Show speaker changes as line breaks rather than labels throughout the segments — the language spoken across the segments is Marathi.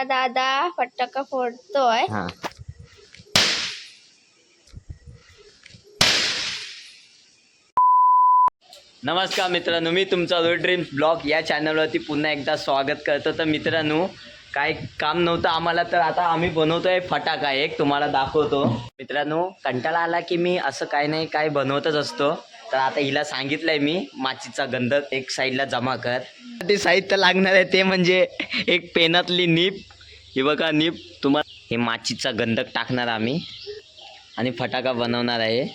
आता दादा फटाका फोडतोय.
हा. नमस्कार मित्रांनो मी तुमचा रोड ड्रीम्स ब्लॉग या चॅनलवरती पुन्हा एकदा स्वागत करतो. तर मित्रांनो काय काम नव्हतं आम्हाला तर आता आम्ही बनवतोय फटाका एक तुम्हाला दाखवतो. मित्रांनो कंटाळा आला की मी असं काय नाही काय बनवतच असतो. तर आता हिला सांगितलंय मी माचीचा गंध एक साईडला जमा कर. ते साहित्य लागणार आहे ते म्हणजे एक पेनातली नीप. ही बघा नीप. तुम्हाला हे माचीचा गंधक टाकणार आम्ही आणि फटाका बनवणार आहे.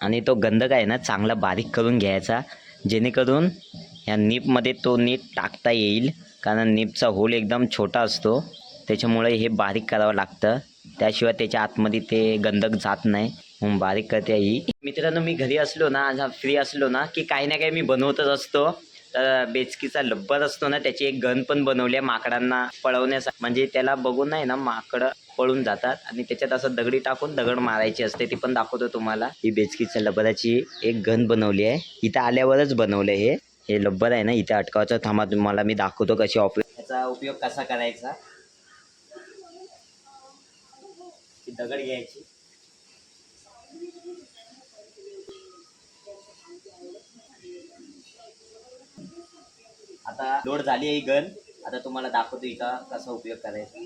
आणि तो गंधक आहे ना चांगला बारीक करून घ्यायचा जेणेकरून ह्या नीपमध्ये तो नीट टाकता येईल. कारण नीपचा होल एकदम छोटा असतो त्याच्यामुळे हे बारीक करावं लागतं. त्याशिवाय त्याच्या आतमध्ये ते गंधक जात नाही. म्हणून बारीक करते ही. मित्रांनो मी घरी असलो ना आज फ्री असलो ना की काही ना काही मी बनवतच असतो. तर बेचकीचा लब्बर असतो ना त्याची एक गन पण बनवली आहे माकडांना पळवण्यासाठी म्हणजे त्याला बघून नाही ना माकडं पळून जातात. आणि त्याच्यात असं दगडी टाकून दगड मारायची असते ती पण दाखवतो तुम्हाला. ही बेचकीच्या लब्बराची एक गन बनवली आहे. इथं आल्यावरच बनवलं हे. हे लब्बर आहे ना इथे अटकावचं थांबा तुम्हाला मी दाखवतो कशी ऑपरेट उपयोग कसा करायचा ही दगड घ्यायची. आता लोड झाली आहे गन. आता तुम्हाला दाखवतो हिचा कसा उपयोग करायचा.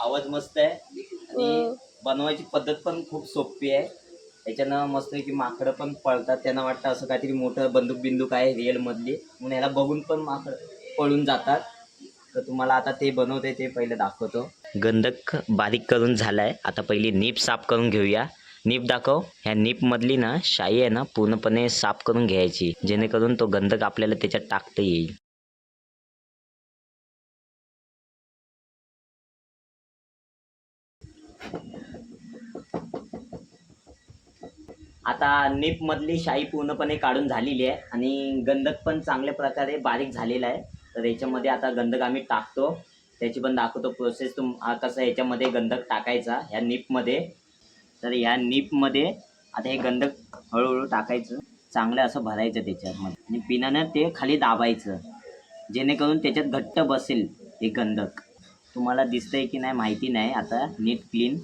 आवाज मस्त आहे. आणि
हो.
बनवायची पद्धत पण खूप सोपी आहे. याच्यानं मस्त की माकडं पण पळतात. त्यांना वाटतं असं काहीतरी मोठं बंदूक बिंदूक आहे रिअल मधली. म्हणून याला बघून पण माकड पळून जातात. तर तुम्हाला आता ते बनवते ते पहिले दाखवतो. गंधक बारीक करून झालाय. आता पहिली नीप साफ करून घेऊया. नीप दाखव. ह्या नीप मधली ना शाई आहे ना पूर्णपणे साफ करून घ्यायची. जेणेकरून तो गंधक आपल्याला त्याच्यात टाकता येईल. आता नीप मधली शाई पूर्णपणे काढून झालेली आहे आणि गंधक पण चांगल्या प्रकारे बारीक झालेला आहे. तर याच्यामध्ये आता गंधक आम्ही टाकतो. त्याची पण दाखवतो प्रोसेस तुम कसं याच्यामध्ये गंधक टाकायचा ह्या नीपमध्ये. तर ह्या नीपमध्ये आता हे गंधक हळूहळू टाकायचं. चांगलं असं भरायचं त्याच्यामध्ये. आणि पिनानं ते खाली दाबायचं. जेणेकरून त्याच्यात घट्ट बसेल हे गंधक. तुम्हाला दिसतंय की नाही माहिती नाही. आता नीट क्लीन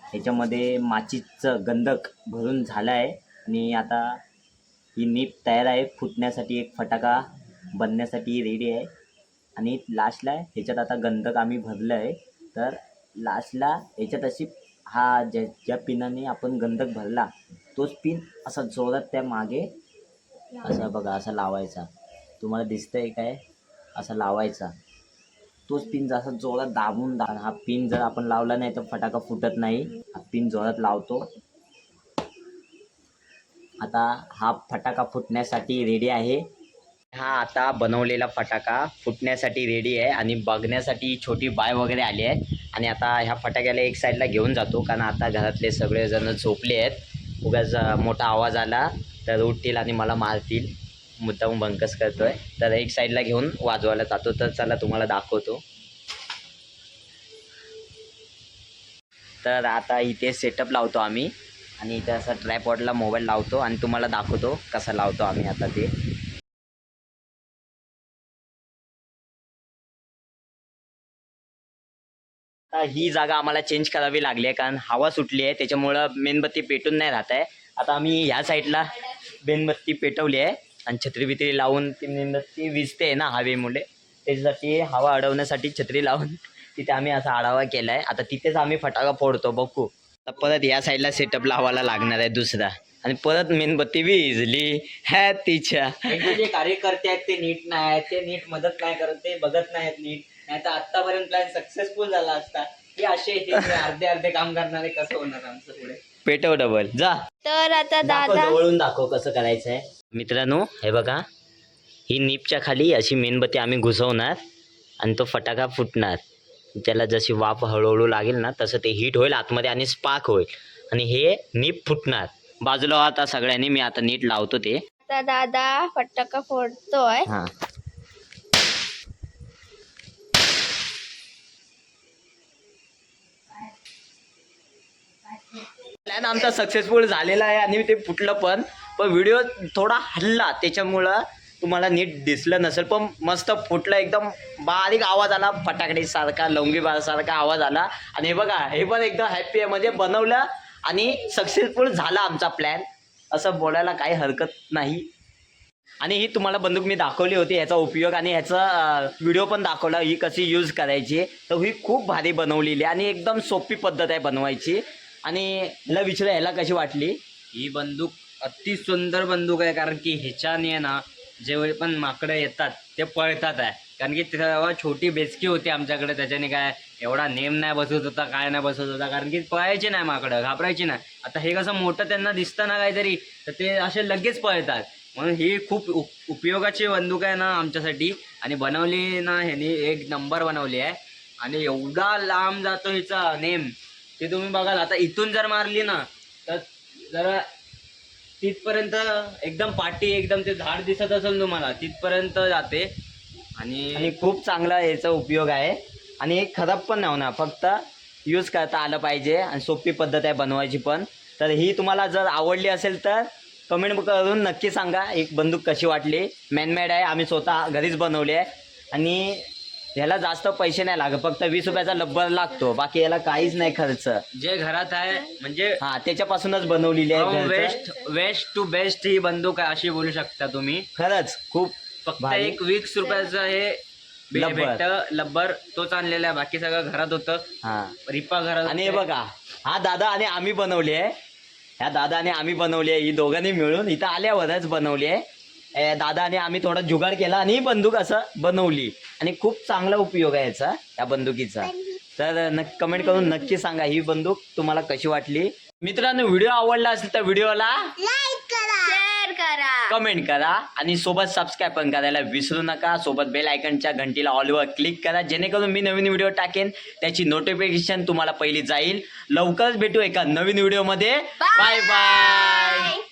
ह्याच्यामध्ये माचीचं गंधक भरून झालं आहे आणि आता ही नीप तयार आहे. फुटण्यासाठी एक फटाका बनण्यासाठी रेडी आहे. आणि लास्टला ह्याच्यात आता गंधक आम्ही भरलं आहे. तर लास्टला ह्याच्यात अशी हा ज्या ज्या पिनाने आपण गंधक भरला तोच पिन असा जोरात त्या मागे असा बघा असा लावायचा. तुम्हाला दिसतं आहे काय? असा लावायचा. तोच पिन जसा जोरात दाबून दा हा पिन जर आपण लावला नाही तर फटाका फुटत नाही. हा पिन जोरात लावतो. आता हा फटाका फुटण्यासाठी रेडी आहे. हा आता बनवलेला फटाका फुटण्यासाठी रेडी आहे आणि बघण्यासाठी छोटी बाय वगैरे आली आहे. आणि आता ह्या फटाक्याला एक साईडला घेऊन जातो कारण आता घरातले सगळेजण झोपले आहेत. उगाच मोठा आवाज आला तर उठतील आणि मला मारतील. मुद्दाम बंकस करतोय. तर एक साईडला घेऊन वाजवायला जातो. तर चला तुम्हाला दाखवतो. तर आता इथे सेटअप लावतो आम्ही. आणि इथं असं ट्रायपॉडला मोबाईल लावतो आणि तुम्हाला दाखवतो कसा लावतो आम्ही आता ते. ही जागा आम्हाला चेंज करावी लागली आहे कारण हवा सुटली आहे त्याच्यामुळं मेणबत्ती पेटून नाही राहत आहे. आता आम्ही ह्या साईडला मेणबत्ती पेटवली आहे आणि छत्री बित्री लावून ती मेणबत्ती विजते ना हवेमुळे. त्याच्यासाठी हवा अडवण्यासाठी छत्री लावून तिथे आम्ही असा आढावा केला आहे आता तिथेच आम्ही फटाका फोडतो बघू. परत या साईडला सेटअप लावायला लागणार आहे दुसरा. आणि परत मेणबत्ती विजली ह्या तिच्या.
जे कार्यकर्ते आहेत ते नीट नाही आहेत ते नीट मदत नाही करत ते बघत नाहीत नीट. नाही तर आतापर्यंत प्लॅन सक्सेसफुल झाला असता. की असे हे जे अर्धे अर्धे काम करणारे कसं होणार आमचं पुढे?
पेटव डबल जा.
तर आता
दाखव
दादा
जवळून दाखव कसं करायचं आहे मित्रांनो हे बघा. ही नीपच्या खाली अशी मेणबत्ती आम्ही घुसवणार आणि तो फटाका फुटणार. त्याला जशी वाफ हळूहळू लागेल ना तसं ते हीट होईल आतमध्ये आणि स्पार्क होईल. आणि हे नीप फुटणार. बाजूला आता सगळ्यांनी मी आता नीट लावतो ते.
आता दादा फटाका फोडतोय.
हां. प्लॅन आमचा सक्सेसफुल झालेला आहे आणि ते फुटलं पण. पण व्हिडिओ थोडा हल्ला त्याच्यामुळं. तुम्हाला नीट दिसलं नसेल पण मस्त फुटलं एकदम. बारीक आवाज आला फटाकडीसारखा लवंगी बारसारखा आवाज आला. आणि हे बघा हे पण एकदम हॅप्पी आहे. म्हणजे बनवलं आणि सक्सेसफुल झाला आमचा प्लॅन असं बोलायला काही हरकत नाही. आणि ही तुम्हाला बंदूक मी दाखवली होती ह्याचा उपयोग आणि ह्याचा व्हिडिओ पण दाखवला ही कशी यूज करायची. तर ही खूप भारी बनवलेली आहे आणि एकदम सोपी पद्धत आहे बनवायची. आणि ह्याला विचार ह्याला कशी वाटली?
ही बंदूक अति सुंदर बंदूक आहे कारण की ह्याच्याने आहे ना जेवढे पण माकडं येतात ते पळतात आहे. कारण की तेव्हा छोटी बेचकी होती आमच्याकडे त्याच्याने काय एवढा नेम नाही बसत होता काय नाही बसत होता. कारण की पळायची नाही माकडं घाबरायची नाही. आता हे कसं मोठं त्यांना दिसतं ना काहीतरी तर ते असे लगेच पळतात. म्हणून ही खूप उप उपयोगाची बंदूक आहे ना आमच्यासाठी. आणि बनवली ना ह्यानी एक नंबर बनवली आहे. आणि एवढा लांब जातो हिचा नेम. ते तुम्ही बघाल आता इथून जर मारली ना तर जरा तिथपर्यंत एकदम पाठी एकदम ते झाड दिसत असेल तुम्हाला तिथपर्यंत जाते. आणि
आणि खूप चांगला याचा उपयोग आहे. आणि हे खराब पण नाही होणार फक्त यूज करता आलं पाहिजे आणि सोपी पद्धत आहे बनवायची पण. तर ही तुम्हाला जर आवडली असेल तर कमेंट करून नक्की सांगा. एक बंदूक कशी वाटली? मॅनमेड आहे आम्ही स्वतः घरीच बनवली आहे. आणि ह्याला जास्त पैसे नाही लागत फक्त वीस रुपयाचा लब्बर लागतो बाकी याला काहीच नाही खर्च
जे घरात आहे म्हणजे
हा त्याच्यापासूनच बनवलेली आहे घरचं.
वेस्ट वेस्ट टू बेस्ट ही बंदूक आहे अशी बोलू शकता तुम्ही
खरंच खूप
फक्त
भारी.
एक वीस रुपयाचं हे
लब्बर.
भेटत लब्बर तोच आणलेला आहे बाकी सगळं घरात होतं
हा
रिपा घरात
आणि हे
होते.
बघा हा दादा आणि आम्ही बनवली आहे ह्या दादा आणि आम्ही बनवली आहे ही दोघांनी मिळून इथं आल्यावरच बनवली आहे दादा आणि आम्ही थोडा जुगाड केला आणि ही बंदूक असं बनवली. आणि खूप चांगला उपयोग आहे याचा या बंदुकीचा. तर नक्की कमेंट करून नक्की सांगा ही बंदूक तुम्हाला कशी वाटली. मित्रांनो व्हिडिओ आवडला असेल तर व्हिडिओला
शेअर करा.
कमेंट करा आणि सोबत सबस्क्राईब पण करायला विसरू नका. सोबत बेल आयकनच्या घंटीला ऑलवर क्लिक करा. जेणेकरून मी नवीन व्हिडिओ टाकेन त्याची नोटिफिकेशन तुम्हाला पहिली जाईल. लवकरच भेटू एका नवीन व्हिडिओमध्ये. Bye bye